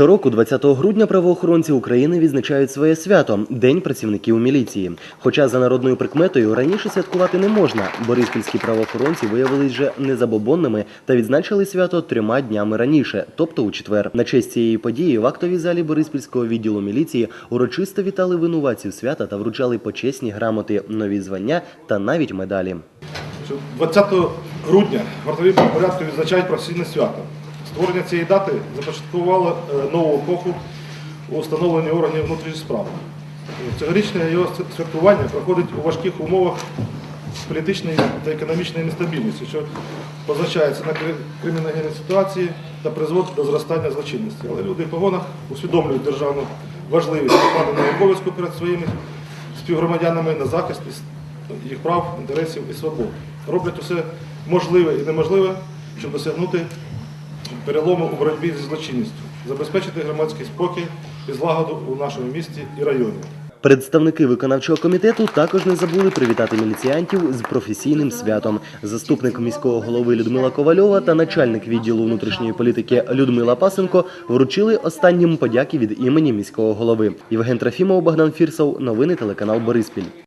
Щороку, 20 грудня, правоохоронці України відзначають своє свято День працівників міліції. Хоча за народною прикметою раніше святкувати не можна. Бориспільські правоохоронці виявились вже незабобонними та відзначили свято трьома днями раніше, тобто у четвер. На честь цієї події в актовій залі Бориспільського відділу міліції урочисто вітали винуватців свята та вручали почесні грамоти, нові звання та навіть медалі. що 20 грудня вартові порядку відзначають професійне свято. Створення цієї дати започаткувало е, нову епоху у встановленні органів внутрішніх справ. Цьогорічне його святкування проходить у важких умовах політичної та економічної нестабільності, що позначається на кри- криміногенній ситуації та призводить до зростання злочинності. Але люди в погонах усвідомлюють державну важливість покладеного обов'язку перед своїми співгромадянами на захист їх прав, інтересів і свобод. Роблять усе можливе і неможливе, щоб досягнути перелому у боротьбі зі злочинністю, забезпечити громадський спокій і злагоду у нашому місті і районі. Представники виконавчого комітету також не забули привітати міліціянтів з професійним святом. Заступник міського голови Людмила Ковальова та начальник відділу внутрішньої політики Людмила Пасенко вручили останнім подяки від імені міського голови. Євген Трофімов, Богдан Фірсов. Новини телеканал Бориспіль.